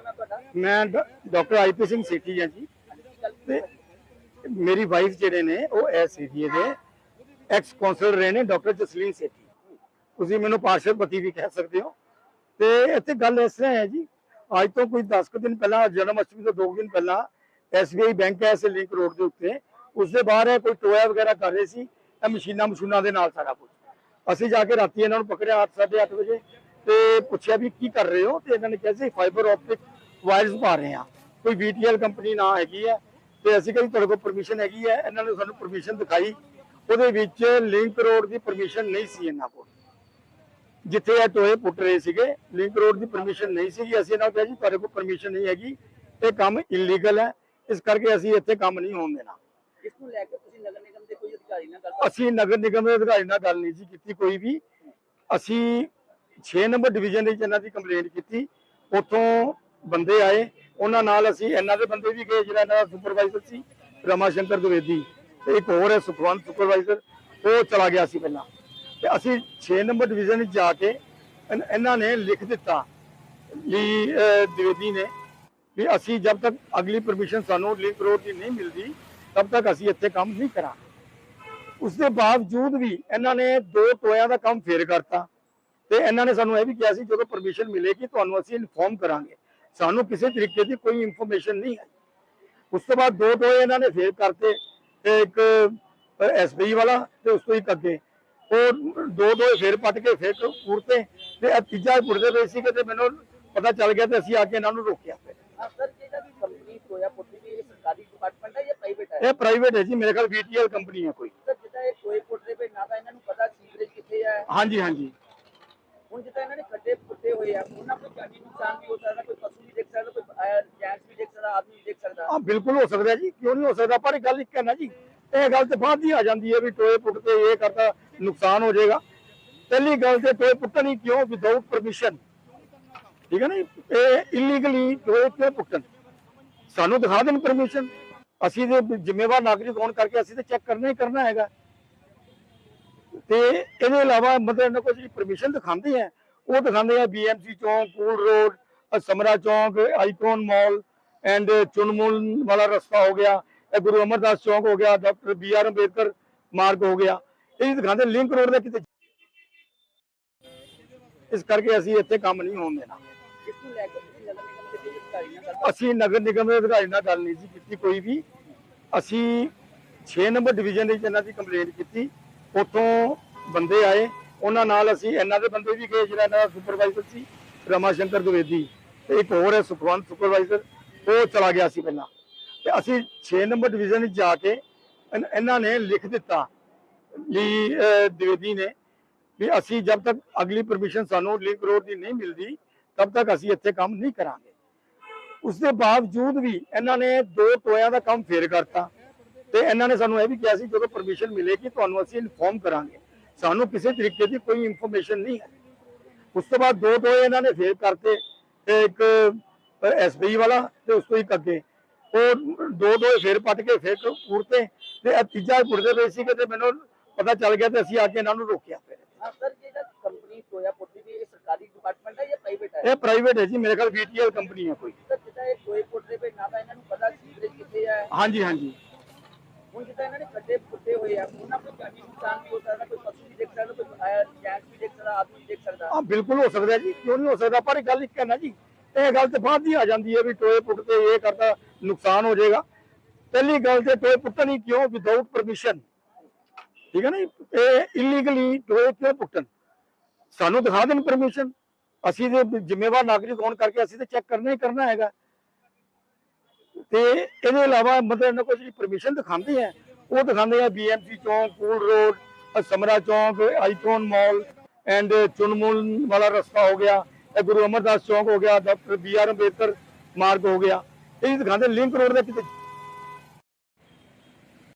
ਨਾਮ ਹੈ ਤੁਹਾਡਾ? ਮੈਂ ਡਾਕਟਰ ਆਈਪੀ ਸਿੰਘ ਸੇਠੀ ਹਾਂ ਜੀ। ਤੇ ਮੇਰੀ ਵਾਈਫ ਜਿਹੜੇ ਨੇ, ਉਹ ਐਸ ਦੇ ਐਕਸ ਕਾਉਂਸਲਰ ਰਹੇ ਨੇ, ਡਾਕਟਰ ਜਸਲੀਨ ਸੇਠੀ। ਤੁਸੀਂ ਮੈਨੂੰ ਪਾਰਸ਼ਵਪਤੀ ਵੀ ਕਹਿ ਸਕਦੇ ਹੋ। ਤੇ ਇੱਥੇ ਗੱਲ ਇਸ ਤਰ੍ਹਾਂ ਹੈ ਜੀ, ਅੱਜ ਤੋਂ ਕੋਈ 10 ਕੁ ਦਿਨ ਪਹਿਲਾਂ, ਜਨਮ ਅਸ਼ਟਮੀ ਤੋਂ 2 ਦਿਨ ਪਹਿਲਾਂ ਐਸਬੀਆਈ ਬੈਂਕ ਹੈ ਇਸੇ ਲਿੰਕ ਰੋਡ ਦੇ ਉੱਤੇ। ਉਸ ਦੇ ਬਾਹਰ ਇਹ ਕੋਈ ਟੋਇਆ ਵਗੈਰਾ ਕਰ ਰਹੇ ਸੀ, ਇਹ ਮਸ਼ੀਨਾਂ ਮਸ਼ੂਨਾਂ ਦੇ ਨਾਲ ਸਾਰਾ ਕੁਝ ਅਸੀਂ ਜਾ ਕੇ ਰਾਤੀ ਇਹਨਾਂ ਨੂੰ ਪਕੜਿਆ 8:30 ਵਜੇ। ਤੇ ਪੁੱਛਿਆ ਵੀ ਕੀ ਕਰ ਰਹੇ ਹੋ? ਤੇ ਇਹਨਾਂ ਨੇ ਕਿਹਾ ਸੀ ਫਾਈਬਰ ਆਪਟਿਕ ਵਾਇਰਸ ਪਾ ਰਹੇ ਆ ਕੋਈ ਵੀਟੀਐਲ ਕੰਪਨੀ ਨਾ ਹੈਗੀ ਹੈ ਤੇ ਅਸੀਂ ਕਿਹਾ ਜੀ ਤੁਹਾਡੇ ਕੋਲ ਪਰਮਿਸ਼ਨ ਹੈਗੀ ਹੈ। ਇਹਨਾਂ ਨੇ ਸਾਨੂੰ ਪਰਮਿਸ਼ਨ ਦਿਖਾਈ। ਉਹਦੇ ਵਿੱਚ ਲਿੰਕ ਰੋਡ ਦੀ ਪਰਮਿਸ਼ਨ ਨਹੀਂ ਸੀ ਇਹਨਾਂ ਕੋਲ। ਜਿੱਥੇ ਇਹ ਟੋਏ ਪੁੱਟ ਰਹੇ ਸੀਗੇ ਲਿੰਕ ਰੋਡ ਦੀ ਪਰਮਿਸ਼ਨ ਨਹੀਂ ਸੀਗੀ। ਅਸੀਂ ਇਹਨਾਂ ਨੂੰ ਕਿਹਾ ਜੀ ਤੁਹਾਡੇ ਕੋਲ ਪਰਮਿਸ਼ਨ ਨਹੀਂ ਹੈਗੀ। ਇਹ ਕੰਮ ਇਲੀਗਲ ਹੈ। ਇਸ ਕਰਕੇ ਅਸੀਂ ਇੱਥੇ ਕੰਮ ਨਹੀਂ ਹੋਣ ਦੇਣਾ। ਇਸ ਨੂੰ ਲੈ ਕੇ ਤੁਸੀਂ ਨਗਰ ਨਿਗਮ ਦੇ ਕੋਈ ਅਧਿਕਾਰੀ ਨਾਲ ਗੱਲ ਅਸੀਂ ਨਗਰ ਨਿਗਮ ਦੇ ਅਧਿਕਾਰੀ ਨਾਲ ਗੱਲ ਨਹੀਂ ਜੀ ਕੀਤੀ ਕੋਈ ਵੀ। ਅਸੀਂ 6 ਨੰਬਰ ਡਿਵੀਜ਼ਨ ਵਿੱਚ ਇਹਨਾਂ ਦੀ ਕੰਪਲੇਂਟ ਕੀਤੀ, ਉੱਥੋਂ ਬੰਦੇ ਆਏ, ਉਹਨਾਂ ਨਾਲ ਅਸੀਂ ਇਹਨਾਂ ਦੇ ਬੰਦੇ ਵੀ ਗਏ, ਜਿਹੜਾ ਇਹਨਾਂ ਦਾ ਸੁਪਰਵਾਈਜ਼ਰ ਸੀ ਰਮਾ ਸ਼ੰਕਰ ਦਵੇਦੀ, ਤੇ ਇੱਕ ਹੋਰ ਹੈ ਸੁਖਵੰਤ ਸੁਪਰਵਾਈਜ਼ਰ ਉਹ ਚਲਾ ਗਿਆ ਸੀ ਪਹਿਲਾਂ। ਤੇ ਅਸੀਂ 6 ਨੰਬਰ ਡਿਵੀਜ਼ਨ ਵਿੱਚ ਜਾ ਕੇ ਇਹਨਾਂ ਨੇ ਲਿਖ ਦਿੱਤਾ, ਵੀ ਦਵੇਦੀ ਨੇ, ਵੀ ਅਸੀਂ ਜਦ ਤੱਕ ਅਗਲੀ ਪਰਮਿਸ਼ਨ ਸਾਨੂੰ ਲਿੰਕ ਰੋਡ ਦੀ ਨਹੀਂ ਮਿਲਦੀ, ਤਦ ਤੱਕ ਅਸੀਂ ਇੱਥੇ ਕੰਮ ਨਹੀਂ ਕਰਾਂਗੇ। ਉਸ ਦੇ ਬਾਵਜੂਦ ਵੀ ਇਹਨਾਂ ਨੇ ਦੋ ਟੋਇਆਂ ਦਾ ਕੰਮ ਫੇਰ ਕਰਤਾ। ਤੇ ਇਹਨਾਂ ਨੇ ਸਾਨੂੰ ਇਹ ਵੀ ਕਿਹਾ ਸੀ ਜਦੋਂ ਪਰਮਿਸ਼ਨ ਮਿਲੇਗੀ ਤੁਹਾਨੂੰ ਅਸੀਂ ਇਨਫੋਰਮ ਕਰਾਂਗੇ। ਸਾਨੂੰ ਕਿਸੇ ਤਰੀਕੇ ਦੀ ਕੋਈ ਇਨਫੋਰਮੇਸ਼ਨ ਨਹੀਂ ਹੈ ਉਸ ਤੋਂ ਬਾਅਦ ਦੋ ਟੋਏ ਇਹਨਾਂ ਨੇ ਫੇਰ ਕਰਤੇ ਤੇ ਇੱਕ ਐਸਬੀਆਈ ਵਾਲਾ ਤੇ ਉਸ ਤੋਂ ਇੱਕ ਅੱਗੇ। ਉਹ ਦੋ ਟੋਏ ਫੇਰ ਪੱਟ ਕੇ ਫੇਰ ਪੁਰਤੇ ਤੇ ਇਹ ਤੀਜਾ ਪੁਰਦੇ ਪਏ ਸੀ ਤੇ ਮੈਨੂੰ ਪਤਾ ਚੱਲ ਗਿਆ ਤੇ ਅਸੀਂ ਆ ਕੇ ਇਹਨਾਂ ਨੂੰ ਰੋਕਿਆ। ਫਿਰ ਦੀ ਇਹ ਪ੍ਰਾਈਵੇਟ ਹੈ ਜੀ ਮੇਰੇ ਖਿਆਲ ਵੀਟੀਐਲ ਕੰਪਨੀ ਹੈ ਕੋਈ। ਸਰ ਜਿੱਦਾਂ ਇਹ ਟੋਏ ਪੁੱਟਦੇ ਪਏ ਨਾ ਤਾਂ ਇਹਨਾਂ ਨੂੰ ਪਤਾ ਸੀਵਰੇਜ ਕਿੱਥੇ ਹੈ ਹਾਂਜੀ ਹਾਂਜੀ ਹੁਣ ਜਿੱਦਾਂ ਇਹਨਾਂ ਨੇ ਖੱਡੇ ਪੁੱਟੇ ਹੋਏ ਆ ਉਹਨਾਂ ਕੋਈ ਜਾਨੀ ਨੁਕਸਾਨ ਵੀ ਹੋ ਸਕਦਾ ਕੋਈ ਪਸ਼ੂ ਵੀ ਦੇਖ ਸਕਦਾ ਕੋਈ ਜੈਂਟਸ ਵੀ ਦੇਖ ਸਕਦਾ ਆਦਮੀ ਵੀ ਦੇਖ ਸਕਦਾ। ਹਾਂ, ਬਿਲਕੁਲ ਹੋ ਸਕਦਾ ਜੀ, ਕਿਉਂ ਨਹੀਂ ਹੋ ਸਕਦਾ? ਪਰ ਗੱਲ ਇੱਕ ਹੈ ਨਾ ਜੀ, ਇਹ ਗੱਲ ਤੇ ਬਾਅਦ ਹੀ ਆ ਜਾਂਦੀ ਹੈ ਵੀ ਟੋਏ ਪੁੱਟਦੇ, ਇਹ ਕਰਦਾ, ਨੁਕਸਾਨ ਹੋ ਜਾਏਗਾ। ਪਹਿਲੀ ਗੱਲ ਤੇ ਟੋਏ ਪੁੱਟਣੀ ਕਿਉਂ? ਵਿਦਆਊਟ ਪਰਮਿਸ਼ਨ ਠੀਕ ਹੈ ਨਾ ਇਹ ਇਲੀਗਲੀ ਟੋਏ ਕਿਉਂ ਪੁੱਟਣ? ਸਾਨੂੰ ਦਿਖਾ ਦੇਣ ਪਰਮਿਸ਼ਨ ਅਸੀਂ ਦੇ ਜ਼ਿੰਮੇਵਾਰ ਨਾਗਰਿਕ ਹੋਣ ਕਰਕੇ ਅਸੀਂ ਤੇ ਚੈੱਕ ਕਰਨਾ ਹੀ ਕਰਨਾ ਹੈਗਾ। ਤੇ ਇਹਦੇ ਇਲਾਵਾ ਮਤਲਬ ਇਹਨਾਂ ਕੋਲ ਜਿਹੜੀ ਪਰਮਿਸ਼ਨ ਦਿਖਾਉਂਦੇ ਆ, ਉਹ ਦਿਖਾਉਂਦੇ ਆ BMC Chowk pool road Samra Chowk icon mall and uh, ਚੁਨਮੁਲ ਵਾਲਾ ਰਸਤਾ ਹੋ ਗਿਆ, ਇਹ ਗੁਰੂ ਅਮਰਦਾਸ ਚੌਂਕ ਹੋ ਗਿਆ, ਡਾਕਟਰ ਬੀ ਆਰ ਅੰਬੇਦਕਰ ਮਾਰਗ ਹੋ ਗਿਆ। ਇਹ ਦਿਖਾਉਂਦੇ ਲਿੰਕ ਰੋਡ ਦਾ ਕਿਤੇ। ਇਸ ਕਰਕੇ ਅਸੀਂ ਇੱਥੇ ਕੰਮ ਨਹੀਂ ਹੋਣ ਦੇਣਾ। ਅਸੀਂ ਨਗਰ ਨਿਗਮ ਦੇ ਅਧਿਕਾਰੀ ਨਾਲ ਗੱਲ ਨਹੀਂ ਸੀ ਕੀਤੀ ਕੋਈ ਵੀ। ਅਸੀਂ 6 ਨੰਬਰ ਡਿਵੀਜ਼ਨ ਵਿੱਚ ਇਹਨਾਂ ਦੀ ਕੰਪਲੇਂਟ ਕੀਤੀ। ਉੱਥੋਂ ਬੰਦੇ ਆਏ। ਉਹਨਾਂ ਨਾਲ ਅਸੀਂ ਇਹਨਾਂ ਦੇ ਬੰਦੇ ਵੀ ਗਏ, ਜਿਹੜਾ ਇਹਨਾਂ ਦਾ ਸੁਪਰਵਾਈਜ਼ਰ ਸੀ ਰਮਾ ਸ਼ੰਕਰ ਦਵੇਦੀ। ਤੇ ਇੱਕ ਹੋਰ ਹੈ ਸੁਖਵੰਤ ਸੁਪਰਵਾਈਜ਼ਰ ਉਹ ਚਲਾ ਗਿਆ ਸੀ ਪਹਿਲਾਂ। ਤੇ ਅਸੀਂ 6 ਨੰਬਰ ਡਿਵੀਜ਼ਨ ਵਿੱਚ ਜਾ ਕੇ ਇਹਨਾਂ ਨੇ ਲਿਖ ਦਿੱਤਾ ਵੀ ਅਹ, ਨੇ ਵੀ ਅਸੀਂ ਜਦ ਤੱਕ ਅਗਲੀ ਪਰਮਿਸ਼ਨ ਸਾਨੂੰ ਲਿੰਕ ਰੋਡ ਦੀ ਨਹੀਂ ਮਿਲਦੀ ਤਦ ਤੱਕ ਅਸੀਂ ਇੱਥੇ ਕੰਮ ਨਹੀਂ ਕਰਾਂਗੇ। ਉਸ ਦੇ ਬਾਵਜੂਦ ਵੀ ਇਹਨਾਂ ਨੇ ਦੋ ਟੋਇਆਂ ਦਾ ਕੰਮ ਫੇਰ ਕਰਤਾ ਤੇ ਇਹਨਾਂ ਨੇ ਸਾਨੂੰ ਇਹ ਵੀ ਕਿਹਾ ਸੀ ਜਦੋਂ ਪਰਮਿਸ਼ਨ ਮਿਲੇਗੀ ਤੁਹਾਨੂੰ ਅਸੀਂ ਇਨਫੋਰਮ ਕਰਾਂਗੇ। ਸਾਨੂੰ ਕਿਸੇ ਤਰੀਕੇ ਦੀ ਕੋਈ ਇਨਫੋਰਮੇਸ਼ਨ ਨਹੀਂ ਹੈ। ਉਸ ਤੋਂ ਬਾਅਦ ਦੋ ਟੋਏ ਇਹਨਾਂ ਨੇ ਫੇਰ ਕਰਤੇ ਤੇ ਇੱਕ ਐਸਬੀਆਈ ਵਾਲਾ ਤੇ ਉਸ ਤੋਂ ਇੱਕ ਅੱਗੇ। ਉਹ ਦੋ ਟੋਏ ਫੇਰ ਪੱਟ ਕੇ ਫੇਰ ਪੁਰਤੇ ਤੇ ਇਹ ਤੀਜਾ ਪੁਰਦੇ ਪਏ ਸੀ ਤੇ ਮੈਨੂੰ ਪਤਾ ਚੱਲ ਗਿਆ ਤੇ ਅਸੀਂ ਆ ਕੇ ਇਹਨਾਂ ਨੂੰ ਰੋਕਿਆ ਫਿਰ। ਹਾਂ ਸਰ ਜਿਹੜਾ ਕੰਪਨੀ ਟੋਇਆ ਪੁੱਟੀ ਦੀ ਇਹ ਸਰਕਾਰੀ ਡਿਪਾਰਟਮੈਂਟ ਹੈ ਜਾਂ ਪ੍ਰਾਈਵੇਟ ਹੈ? ਇਹ ਪ੍ਰਾਈਵੇਟ ਹੈ ਜੀ ਮੇਰੇ ਖਿਆਲ ਵੀਟੀਐਲ ਕੰਪਨੀ ਹੈ ਕੋਈ। ਸਰ ਜਿੱਦਾਂ ਇਹ ਟੋਏ ਪੁੱਟਦੇ ਪਏ ਨਾ ਤਾਂ ਇਹਨਾਂ ਨੂੰ ਪਤਾ ਸੀਵਰੇਜ ਕਿੱਥੇ ਹੈ? ਹਾਂਜੀ ਹਾਂਜੀ। ਹੁਣ ਜਿੱਦਾਂ ਇਹਨਾਂ ਨੇ ਖੱਡੇ ਪੁੱਟੇ ਹੋਏ ਆ ਉਹਨਾਂ ਕੋਈ ਜਾਨੀ ਨੁਕਸਾਨ ਵੀ ਹੋ ਸਕਦਾ ਕੋਈ ਪਸ਼ੂ ਵੀ ਦੇਖ ਸਕਦਾ ਕੋਈ ਜੈਂਟਸ ਵੀ ਦੇਖ ਸਕਦਾ ਆਦਮੀ ਵੀ ਦੇਖ ਸਕਦਾ। ਹਾਂ ਬਿਲਕੁਲ ਹੋ ਸਕਦਾ ਜੀ ਕਿਉਂ ਨਹੀਂ ਹੋ ਸਕਦਾ ਪਰ ਇਹ ਗੱਲ ਇੱਕ ਹੈ ਨਾ ਜੀ ਇਹ ਗੱਲ ਤੇ ਬਾਅਦ ਹੀ ਆ ਜਾਂਦੀ ਹੈ ਵੀ ਟੋਏ ਪੁੱਟਦੇ, ਇਹ ਕਰਦਾ, ਨੁਕਸਾਨ ਹੋ ਜਾਏਗਾ। ਪਹਿਲੀ ਗੱਲ ਤੇ ਟੋਏ ਪੁੱਟਣੀ ਕਿਉਂ? ਵਿਦਆਊਟ ਪਰਮਿਸ਼ਨ ਠੀਕ ਹੈ ਨਾ ਇਹ ਇਲੀਗਲੀ ਟੋਏ ਕਿਉਂ ਪੁੱਟਣ? ਸਾਨੂੰ ਦਿਖਾ ਦੇਣ ਪਰਮਿਸ਼ਨ ਅਸੀਂ ਦੇ ਜ਼ਿੰਮੇਵਾਰ ਨਾਗਰਿਕ ਹੋਣ ਕਰਕੇ ਅਸੀਂ ਤੇ ਚੈੱਕ ਕਰਨਾ ਹੀ ਕਰਨਾ ਹੈਗਾ। ਤੇ ਇਹਦੇ ਇਲਾਵਾ ਮਤਲਬ ਇਹਨਾਂ ਕੋਲ ਜਿਹੜੀ ਪਰਮਿਸ਼ਨ ਦਿਖਾਉਂਦੇ ਆ, ਉਹ ਦਿਖਾਉਂਦੇ ਆ BMC Chowk pool road Samra Chowk icon mall and ਚੁਨਮੁਲ ਵਾਲਾ ਰਸਤਾ ਹੋ ਗਿਆ। ਇਹ ਗੁਰੂ ਅਮਰਦਾਸ ਚੌਂਕ ਹੋ ਗਿਆ, ਡਾਕਟਰ ਬੀ ਆਰ ਅੰਬੇਦਕਰ ਮਾਰਗ ਹੋ ਗਿਆ। ਇਹ ਦਿਖਾਉਂਦੇ ਲਿੰਕ ਰੋਡ ਦੇ ਕਿਤੇ